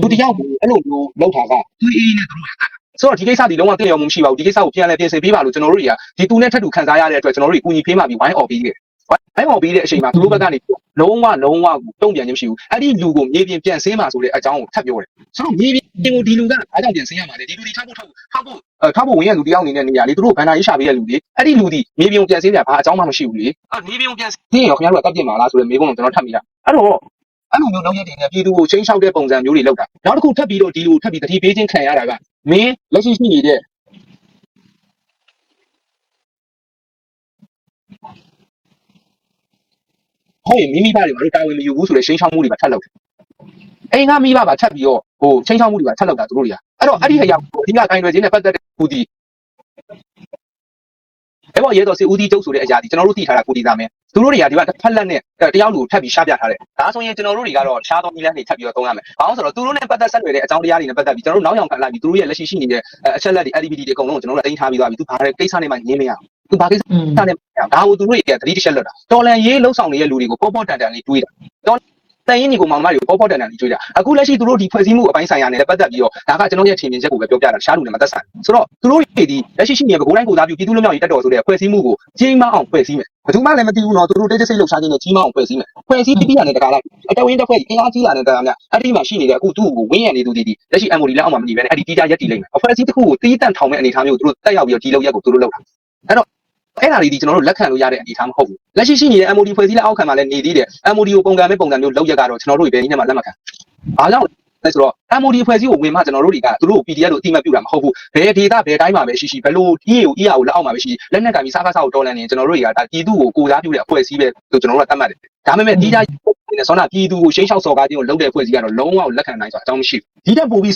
လူတယောက်ကိုအဲ့လိုမျိုးလောက်တာကသွေးအေးနဲ့သူတို့ရတာဆိုတော့ဒီကိစ္စဒီလုံးဝသိလျော်မှုမရှိပါဘူးဒီကိစ္စကိုပြန်လဲပြင်ဆင်ပေးပါလို့ကျွန်တော်တို့တွေကဒီသူနဲ့ထပ်တူခံစားရတဲ့အတွက်ကျွန်တော်တို့ကူညီပေးမှပြီးဝိုင်းអော်ပေးခဲ့ ဝိုင်းអော်ပေးတဲ့အချိန်မှာသူတို့ဘက်ကနေလုံးဝလုံးဝကိုတုံ့ပြန်ခြင်းမရှိဘူးအဲ့ဒီလူကိုမြေပြင်ပြန်ဆင်းပါဆိုတဲ့အကြောင်းကိုထပ်ပြောတယ်ဆိုတော့မြေပြင်ကိုဒီလူကအားကြောင့်ပြန်ဆင်းရမှာလေဒီလူဒီထောက်ဖို့ထောက်ဖို့ထောက်ဖို့အဲထောက်ဖို့ဝင်ရလူတယောက်အနေနဲ့နေရာလေသူတို့ဘန်နာရေးရှာပေးတဲ့လူတွေအဲ့ဒီလူဒီမြေပြင်ကိုပြန်ဆင်းကြဘာအကြောင်းမှမရှိဘူးလေအဲ့မြေပြင်ကိုပြန်ဆင်းရောခင်ဗျားတို့ကတပ်ပြစ်မှာလားဆိုတဲ့မေးခွန်းကိုကျွန်တော်ထပ်မိတာအဲ့တော့အဲ့လိုမျိုးလုပ်ရတဲ့နေပြည်သူကိုချင်းချောက်တဲ့ပုံစံမျိုးတွေလောက်တာနောက်တစ်ခုထပ်ပြီးတော့ဒီလိုထပ်ပြီးတတိပေးခြင်းခံရတာကမင်းလက်ရှိရှိနေတဲ့ ဟောရင်မိမိဘာတွေဘာလို့တာဝန်မယူဘူးဆိုတဲ့ရှင်းချောင်းမှုတွေပါထပ်လောက်တယ်အိမ်ကမိဘပါထပ်ပြီးတော့ဟိုချင်းချောင်းမှုတွေပါထပ်လောက်တာသူတို့တွေကအဲ့တော့အဲ့ဒီအရာကိုဒီကဂိုင်းရွယ်ခြင်းနဲ့ပတ်သက်တဲ့ခုဒီအဲ့ပေါ်ရဲတော်စီဦးဒီကျုပ်ဆိုတဲ့အရာဒီကျွန်တော်တို့သိထားတာကိုဒီသားမယ်သူတို့တွေကဒီကဖက်လက်နဲ့တယောက်လူထပ်ပြီးရှားပြထားတယ်ဒါဆိုရင်ကျွန်တော်တို့တွေကတော့ရှားတော်ကြီးလမ်းတွေထပ်ပြီးတော့သုံးရမယ်ဘာလို့ဆိုတော့သူတို့နဲ့ပတ်သက်ဆက်နွယ်တဲ့အကြောင်းတရားတွေနဲ့ပတ်သက်ပြီးကျွန်တော်တို့နောက်ရောက်ခံလိုက်ပြီးသူတို့ရဲ့လက်ရှိရှိနေတဲ့အချက်လက်တွေ LGBT တွေအကုန်လုံးကိုကျွန်တော်တို့တင်ထားပြီးသွားပြီသူဘာတဲ့ကိစ္စနဲ့မှညင်းမရဘူး သူဘာကိစ္စ
อืม
နဲ့မှဒါကိုသူတို့ရဲ့သတိတစ်ချက်လွတ်တာတော်လန်ရေးလှုပ်ဆောင်နေတဲ့လူတွေကိုပေါ်ပေါ်တန်တန်လေးတွေးတာတော်တန်ရင်ညီကိုမောင်မတွေကိုပေါ်ပေါ်တန်တန်လေးတွေးတာအခုလက်ရှိသူတို့ဒီဖွဲ့စည်းမှုအပိုင်းဆိုင်ရာနဲ့ပတ်သက်ပြီးတော့ဒါကကျွန်တော်ရဲ့ထင်မြင်ချက်ကိုပဲပြောပြတာရှားလူနဲ့မသက်ဆိုင်ဆိုတော့သူတို့တွေဒီလက်ရှိရှိနေတဲ့ဗကိုးတိုင်းကိုသားပြုပြည်သူ့လူမျိုးရေးတက်တော်ဆိုတဲ့ဖွဲ့စည်းမှုကိုကြီးမားအောင်ဖွဲ့စည်းမယ်ဘယ်သူမှလည်းမသိဘူးနော်သူတို့တိတ်တိတ်ဆိတ်လှုပ်ရှားခြင်းနဲ့ကြီးမားအောင်ဖွဲ့စည်းမယ်ဖွဲ့စည်းပြီးရတယ်တကားလိုက်အတော်ရင်းတစ်ဖွဲ့အင်အားကြီးလာတဲ့တရားများအဲ့ဒီမှာရှိနေတဲ့အခုသူ့ကိုဝင်းရံနေသူဒီဒီလက်ရှိ MOD လက်အောက်မှာမနေဘဲနဲ့အဲ့ဒီတီးကြရက်တီးလိုက်မယ်အဖွဲ့အစည်းတစ်ခုကိုတီးတန့်ထောင်မဲ့အနေအထားမျိုးကိုသူတို့တက်ရောက်ပြီးတော့ဒီလောက်ရက်ကိုသူတို့လုပ်တာအဲ့တော့ အဲ့ဒါလေးဒီကျွန်တော်တို့လက်ခံလို့ရတဲ့အနေအထားမဟုတ်ဘူးလက်ရှိရှိနေတဲ့ MOD ဖွဲ့စည်းလက်အောက်ခံမှာလည်းနေသေးတယ် MOD ကိုပုံကံမဲ့ပုံစံမျိုးလောက်ရက်ကတော့ကျွန်တော်တို့ပဲနည်းနဲ့မှလက်မခံအားကြောင့်လဲဆိုတော့ MOD အဖွဲ့အစည်းကိုဝင်မှကျွန်တော်တို့တွေကသူတို့ကို PDF လို့အတိမတ်ပြုတာမဟုတ်ဘူးဘယ်ဒေတာဘယ်တိုင်းမှာပဲရှိရှိဘယ်လို EA ကို EA ကိုလက်အောက်မှာပဲရှိလက်နက်ကပြီးစားကားစားကိုတော်လန်နေကျွန်တော်တို့တွေကဒါပြည်သူကိုကိုစားပြုတဲ့အဖွဲ့အစည်းပဲလို့ကျွန်တော်တို့ကသတ်မှတ်တယ်ဒါပေမဲ့ဒီတိုင်းနဲ့ဆောနာပြည်သူကိုရှင်းလျှောက်စော်ကားခြင်းကိုလုပ်တဲ့အဖွဲ့အစည်းကတော့လုံးဝလက်ခံနိုင်ဆိုတာအကြောင်းမရှိဘူးဒီတက်ပို့ပြီး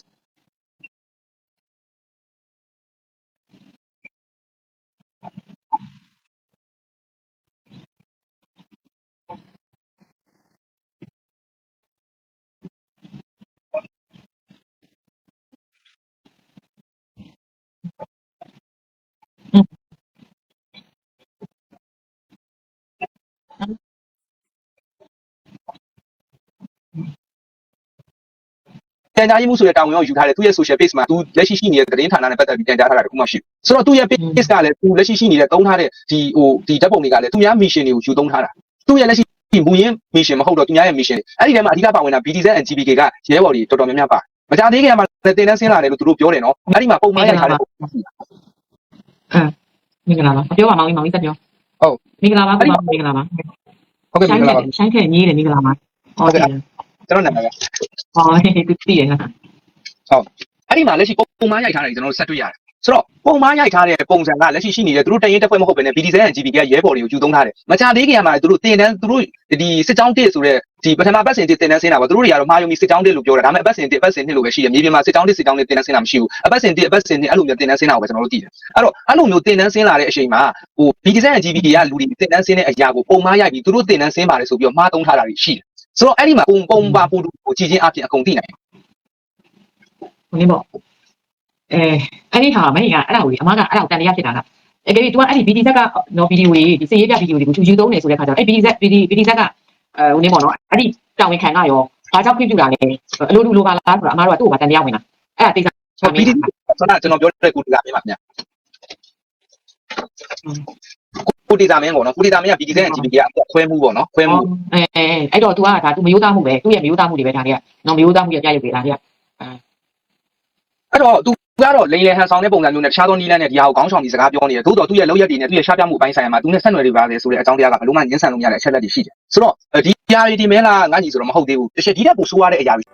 တန်ကြားရေးမှုဆိုတဲ့တာဝန်ကိုယူထားတယ်သူရဲ့ social page မှာသူလက်ရှိရှိနေတဲ့သတင်းဌာနနဲ့ပတ်သက်ပြီးတန်ကြားထားတာတခုမှရှိဘူးဆိုတော့သူ့ရဲ့ page ကလည်းသူလက်ရှိရှိနေတဲ့တုံးထားတဲ့ဒီဟိုဒီဓာတ်ပုံတွေကလည်းသူများ mission တွေကိုယူသုံးထားတာသူ့ရဲ့လက်ရှိမူရင်း mission မဟုတ်တော့သူများရဲ့ mission အဲ့ဒီထဲမှာအဓိကပါဝင်တာ BDZ and GBK ကရဲဘော်တွေတော်တော်များများပါမကြသေးခင်ကမှလည်းတင်တန်းဆင်းလာတယ်လို့သူတို့ပြောတယ်နော်အဲ့ဒီမှာပုံမှန်ရိုက်ထားတဲ့ပုံမှန်ရှိတာ
မင်္ဂလာပါပြောပါမောင်ကြီးမောင်ကြီးဆက်ပြော
ဟုတ်
မင်္ဂလာပါကိုမောင်မင်္ဂလာပါ
ဟုတ်ကဲ့မင်္ဂလာပါ
ဆိုင်ခက်ညီးတယ်မင်္ဂလာပါဟုတ်တယ်
ကျွန်တော်နာမည်က
ဟောသူသိတယ်နော်
အဲ့ဒီမှာလက်ရှိပုံမှန်ရိုက်ထားတယ်ကျွန်တော်တို့ဆက်တွေ့ရတယ်ဆိုတော့ပုံမှန်ရိုက်ထားတဲ့ပုံစံကလက်ရှိရှိနေတဲ့သူတို့တရင်တက်ဖွဲ့မဟုတ်ဘဲနဲ့ BDZ and GBK ကရဲဘော်တွေကိုယူသုံးထားတယ်မကြသေးခင်ကမှသူတို့တင်တန်းသူတို့ဒီစစ်ကြောင်းတစ်ဆိုတဲ့ဒီပထမပတ်စဉ်တစ်တင်တန်းဆင်းတာပါသူတို့တွေကတော့မှားယုံပြီးစစ်ကြောင်းတစ်လို့ပြောတာဒါပေမဲ့အပတ်စဉ်တစ်အပတ်စဉ်နှစ်လို့ပဲရှိတယ်မြေပြင်မှာစစ်ကြောင်းတစ်စစ်ကြောင်းတစ်တင်တန်းဆင်းတာမရှိဘူးအပတ်စဉ်တစ်အပတ်စဉ်နှစ်အဲ့လိုမျိုးတင်တန်းဆင်းတာကိုပဲကျွန်တော်တို့သိတယ်အဲ့တော့အဲ့လိုမျိုးတင်တန်းဆင်းလာတဲ့အချိန်မှာဟို BDZ and GBK ကလူတွေတင်တန်းဆင်းတဲ့အရာကိုပုံမှန်ရိုက်ပြီးသူတို့တင်တန်းဆင်းပါတယ်ဆိုပြီးတော့မှားသုံးထားတာတွေရှိတယ် ဆိုတော့အဲ့ဒီမှာပုံပုံပါပူတူကိုကြည်ချင်းအပြင်အကုန်သိနိုင်
ဟိုနေပေါ့အဲအဲ့ဒီဟာမင်းကအဲ့ဒါကိုအမကအဲ့ဒါကိုတန်တရားဖြစ်တာလားအကယ်၍ तू ကအဲ့ဒီ BD ဇက်ကနော်ဗီဒီယိုတွေဒီစေးရပြဗီဒီယိုတွေကိုသူယူသုံးနေဆိုတဲ့ခါကျတော့အဲ့ BD ဇက် BD BD ဇက်ကအဲဟိုနေပေါ့နော်အဲ့ဒီတောင်ဝင်ခံကရောဘာကြောင့်ခွင့်ပြုတာလဲအလိုလူလိုပါလားဆိုတော့အမတို့ကသူ့ကိုဗတန်တရားဝင်တာအဲ့ဒါတိတ်
ဆိုတော့ BD ဆိုတော့ကျွန်တော်ပြောတဲ့ကုတီလာမင်းပါခင်ဗျ ကုတီလာမင်းပေါ့နော်ကုတီလာမင်းက BD နဲ့ GBK ကခွဲမှုပေါ့နော်ခွဲမှု
အဲအဲအဲ့တော့ तू ကဒါ तू မယိုးသားမှုပဲသူ့ရဲ့မယိုးသားမှုတွေပဲဒါတွေကနော်မယိုးသားမှုရဲ့ပြရုပ်တွေလားတဲ့
အဲ့တော့သူကတော့လိန်လေဟန်ဆောင်တဲ့ပုံစံမျိုးနဲ့တခြားသောနီးလန်းနဲ့ဒီဟာကိုခေါင်းဆောင်ပြီးစကားပြောနေတယ်သို့တော်သူ့ရဲ့လောက်ရက်တွေနဲ့သူ့ရဲ့ရှားပြမှုအပိုင်းဆိုင်ရာမှာသူနဲ့ဆက်နွယ်တွေပါလေဆိုတဲ့အကြောင်းတရားကဘယ်လိုမှညှင်းဆန်လို့မရတဲ့အချက်လက်တွေရှိတယ်ဆိုတော့ဒီ reality မဲလားငါညီဆိုတော့မဟုတ်သေးဘူးတချို့ဒီတက်ပိုဆိုးရတဲ့အရာတွေ